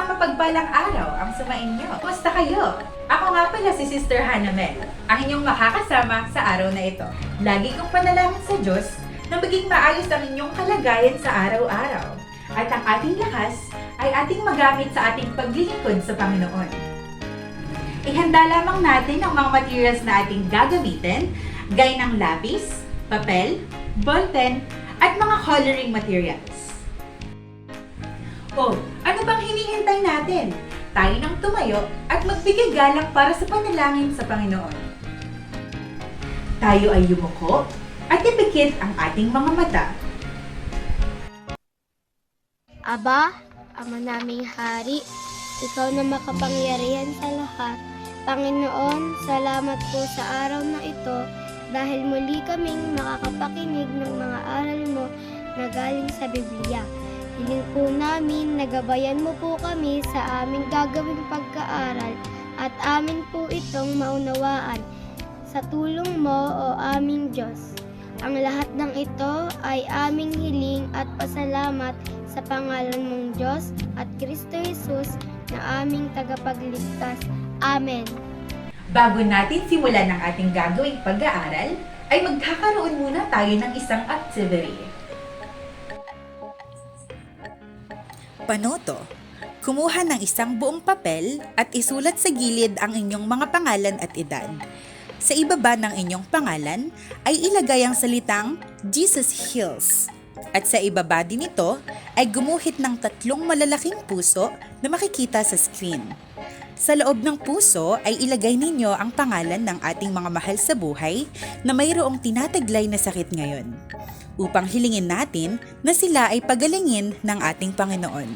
isang mapagpalang araw ang sumain niyo. Kumusta kayo? Ako nga pala si Sister Hannah Mel, ang inyong makakasama sa araw na ito. Lagi kong panalangin sa Diyos na maging maayos ang inyong kalagayan sa araw-araw. At ang ating lakas ay ating magamit sa ating paglilingkod sa Panginoon. Ihanda lamang natin ang mga materials na ating gagamitin, gaya ng lapis, papel, ballpen, at mga coloring materials. Oh, ano bang hinihintay natin? Tayo nang tumayo at magbigay galang para sa panalangin sa Panginoon. Tayo ay yumuko at ipikit ang ating mga mata. Aba, Ama naming Hari, Ikaw na makapangyarihan sa lahat. Panginoon, salamat po sa araw na ito dahil muli kaming makakapakinig ng mga aral mo na galing sa Biblia. Hiling po namin nagabayan mo po kami sa aming gagawing pagkaaral at amin po itong maunawaan sa tulong mo o aming Diyos. Ang lahat ng ito ay aming hiling at pasalamat sa pangalan mong Diyos at Kristo Jesus na aming tagapagligtas. Amen. Bago natin simulan ang ating gagawing pag-aaral, ay magkakaroon muna tayo ng isang activity. Panoto. Kumuha ng isang buong papel at isulat sa gilid ang inyong mga pangalan at edad. Sa ibaba ng inyong pangalan ay ilagay ang salitang Jesus Heals. At sa ibaba din nito ay gumuhit ng tatlong malalaking puso na makikita sa screen. Sa loob ng puso ay ilagay ninyo ang pangalan ng ating mga mahal sa buhay na mayroong tinataglay na sakit ngayon upang hilingin natin na sila ay pagalingin ng ating Panginoon.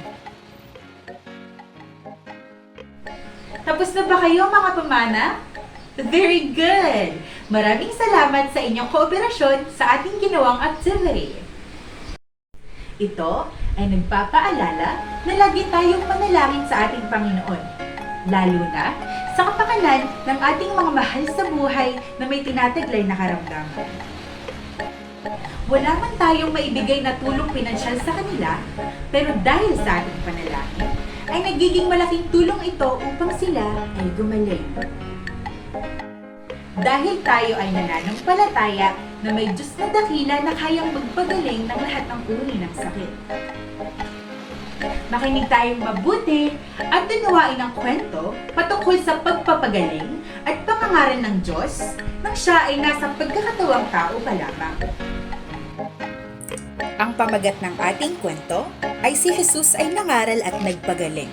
Tapos na ba kayo mga pamana? Very good! Maraming salamat sa inyong kooperasyon sa ating ginawang activity. Ito ay nagpapaalala na lagi tayong manalangin sa ating Panginoon, lalo na sa kapakanan ng ating mga mahal sa buhay na may tinataglay na karamdaman. Wala man tayong maibigay na tulong pinansyal sa kanila, pero dahil sa ating panalangin, ay nagiging malaking tulong ito upang sila ay gumaling. Dahil tayo ay nananampalataya na may Diyos na dakila na kayang magpagaling ng lahat ng uri ng sakit. Makinig tayong mabuti at tunawain ang kwento patungkol sa pagpapagaling at pangangaral ng Diyos nang siya ay nasa pagkakatawang tao pa lamang. Ang pamagat ng ating kwento ay si Jesus ay nangaral at nagpagaling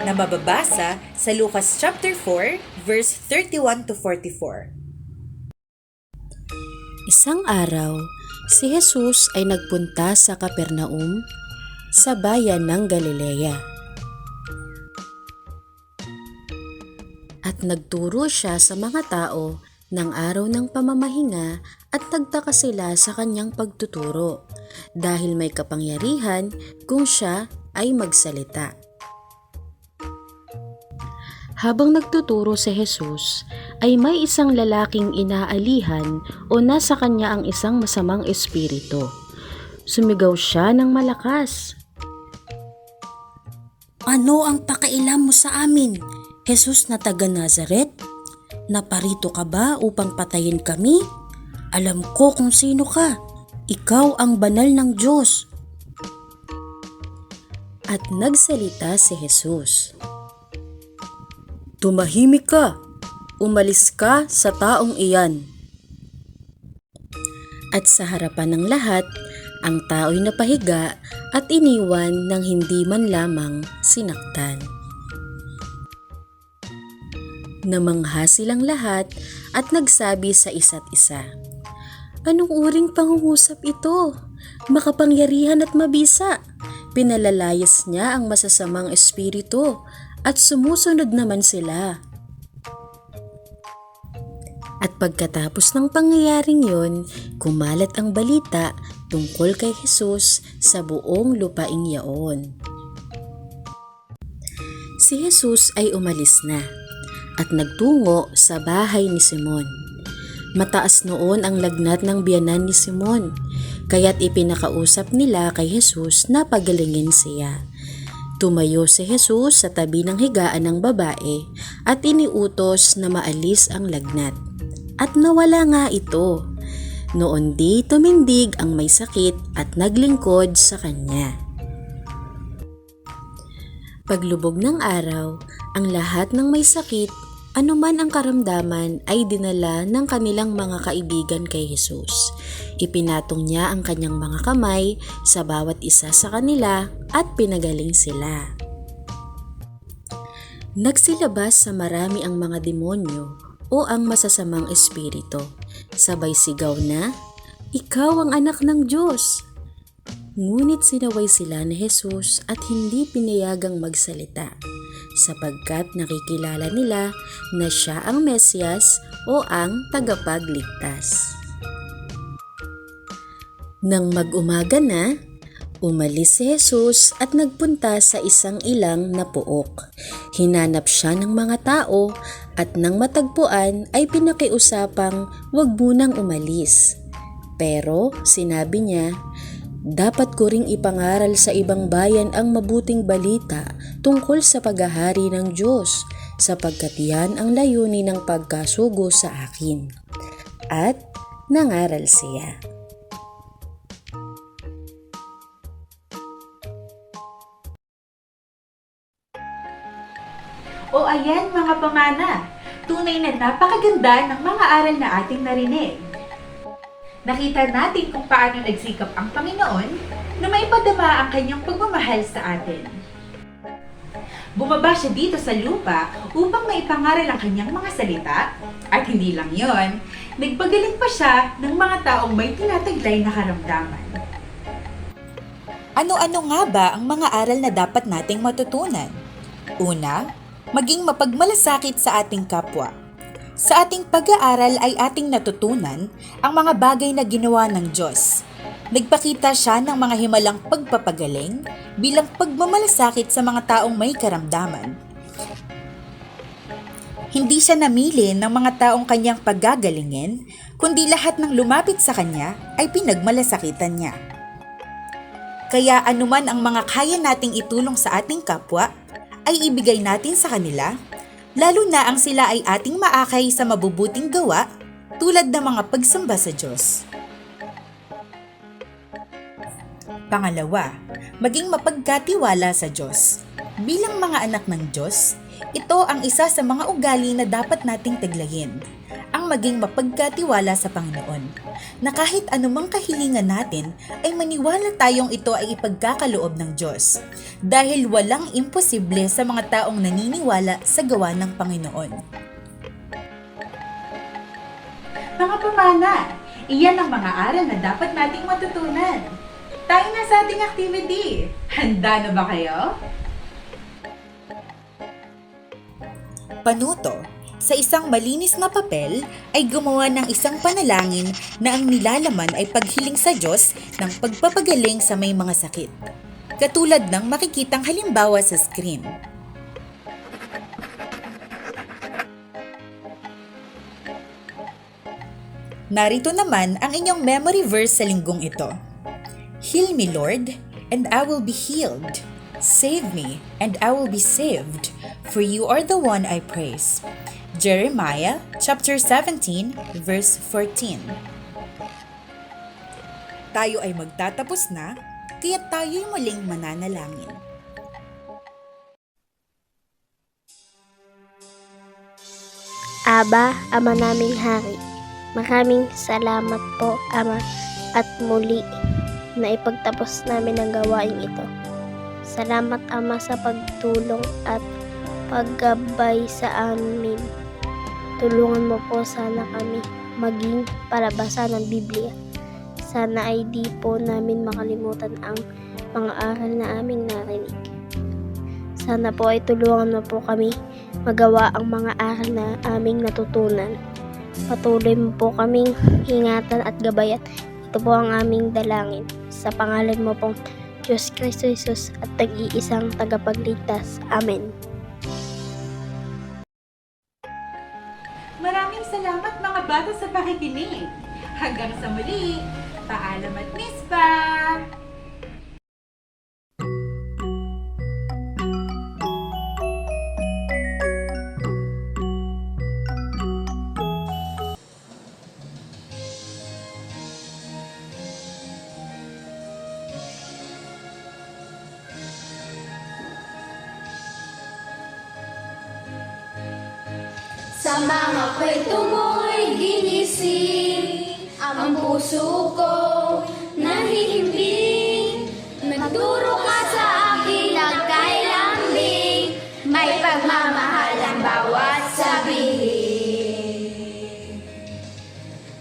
na mababasa sa Lucas chapter 4 verse 31 to 44. Isang araw, si Jesus ay nagpunta sa Kapernaum sa bayan ng Galilea. At nagturo siya sa mga tao ng araw ng pamamahinga at nagtaka sila sa kanyang pagtuturo dahil may kapangyarihan kung siya ay magsalita. Habang nagtuturo si Jesus, ay may isang lalaking inaalihan o nasa kanya ang isang masamang espiritu. Sumigaw siya ng malakas. Ano ang pakailam mo sa amin, Jesus na taga Nazaret? Naparito ka ba upang patayin kami? Alam ko kung sino ka. Ikaw ang banal ng Diyos. At nagsalita si Jesus. Tumahimik ka. Umalis ka sa taong iyan. At sa harapan ng lahat, ang tao'y napahiga at iniwan ng hindi man lamang sinaktan. Namangha silang lahat at nagsabi sa isa't isa, Anong uring pangungusap ito? Makapangyarihan at mabisa. Pinalalayas niya ang masasamang espiritu at sumusunod naman sila. At pagkatapos ng pangyayaring yon, kumalat ang balita tungkol kay Jesus sa buong lupaing yaon. Si Jesus ay umalis na at nagtungo sa bahay ni Simon. Mataas noon ang lagnat ng biyanan ni Simon, kaya't ipinakausap nila kay Jesus na pagalingin siya. Tumayo si Jesus sa tabi ng higaan ng babae at iniutos na maalis ang lagnat. At nawala nga ito. Noon di tumindig ang may sakit at naglingkod sa kanya. Paglubog ng araw, ang lahat ng may sakit, anuman ang karamdaman ay dinala ng kanilang mga kaibigan kay Jesus. Ipinatong niya ang kanyang mga kamay sa bawat isa sa kanila at pinagaling sila. Nagsilabas sa marami ang mga demonyo o ang masasamang espiritu. Sabay sigaw na, Ikaw ang anak ng Diyos! Ngunit sinaway sila ni Jesus at hindi pinayagang magsalita sapagkat nakikilala nila na siya ang Mesyas o ang tagapagligtas. Nang mag-umaga na, umalis si Jesus at nagpunta sa isang ilang na puok. Hinanap siya ng mga tao at nang matagpuan ay pinakiusapang wag munang umalis. Pero sinabi niya, dapat ko ring ipangaral sa ibang bayan ang mabuting balita tungkol sa paghahari ng Diyos sapagkat yan ang layunin ng pagkasugo sa akin. At nangaral siya. O ayan mga pamana, tunay na napakaganda ng mga aral na ating narinig. Nakita natin kung paano nagsikap ang Panginoon na maipadama ang kanyang pagmamahal sa atin. Bumaba siya dito sa lupa upang maipangaral ang kanyang mga salita at hindi lang yon, nagpagaling pa siya ng mga taong may tinataglay na karamdaman. Ano-ano nga ba ang mga aral na dapat nating matutunan? Una, maging mapagmalasakit sa ating kapwa. Sa ating pag-aaral ay ating natutunan ang mga bagay na ginawa ng Diyos. Nagpakita siya ng mga himalang pagpapagaling bilang pagmamalasakit sa mga taong may karamdaman. Hindi siya namili ng mga taong kanyang paggagalingin, kundi lahat ng lumapit sa kanya ay pinagmalasakitan niya. Kaya anuman ang mga kaya nating itulong sa ating kapwa, ay ibigay natin sa kanila, lalo na ang sila ay ating maakay sa mabubuting gawa tulad ng mga pagsamba sa Diyos. Pangalawa, maging mapagkatiwala sa Diyos. Bilang mga anak ng Diyos, ito ang isa sa mga ugali na dapat nating taglayin. Maging mapagkatiwala sa Panginoon. Na kahit anumang kahilingan natin ay maniwala tayong ito ay ipagkakaloob ng Diyos. Dahil walang imposible sa mga taong naniniwala sa gawa ng Panginoon. Mga pamana, iyan ang mga aral na dapat nating matutunan. Tayo na sa ating activity. Handa na ba kayo? Panuto, sa isang malinis na papel ay gumawa ng isang panalangin na ang nilalaman ay paghiling sa Diyos ng pagpapagaling sa may mga sakit. Katulad ng makikitang halimbawa sa screen. Narito naman ang inyong memory verse sa linggong ito. Heal me, Lord, and I will be healed. Save me, and I will be saved, for you are the one I praise. Jeremiah chapter 17 verse 14. Tayo ay magtatapos na, kaya tayo'y muling mananalangin. Aba, Ama naming Hari, maraming salamat po, Ama, at muli na ipagtapos namin ang gawain ito. Salamat, Ama, sa pagtulong at paggabay sa amin. Tulungan mo po sana kami maging palabasa ng Biblia. Sana ay di po namin makalimutan ang mga aral na aming narinig. Sana po ay tulungan mo po kami magawa ang mga aral na aming natutunan. Patuloy mo po kaming ingatan at gabayan. Ito po ang aming dalangin. Sa pangalan mo pong Diyos Kristo Jesus at tag-iisang tagapagligtas. Amen. Bata sa pakikinig. Hanggang sa muli. Paalam at Miss Pa! Sa mga kwento mo'y puso ko nahihimbing Nagturo ka sa akin nagkailambing May pagmamahal ang bawat sabihin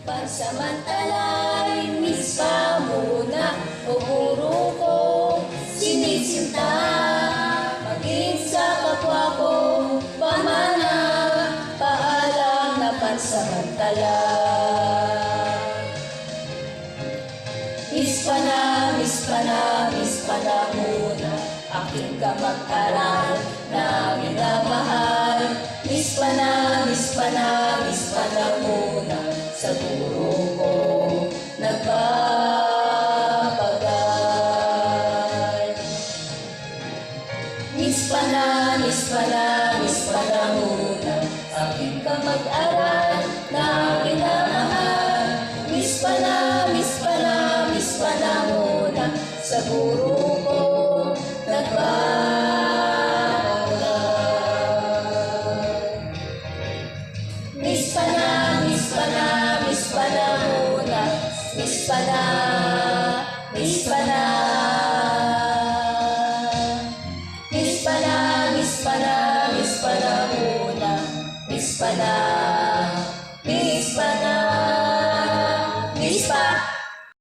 Pansamantalay, miss pa muna. O guro ko, sinisinta. Maging sa kapwa ko, pamana. Paalam na pansamantala parar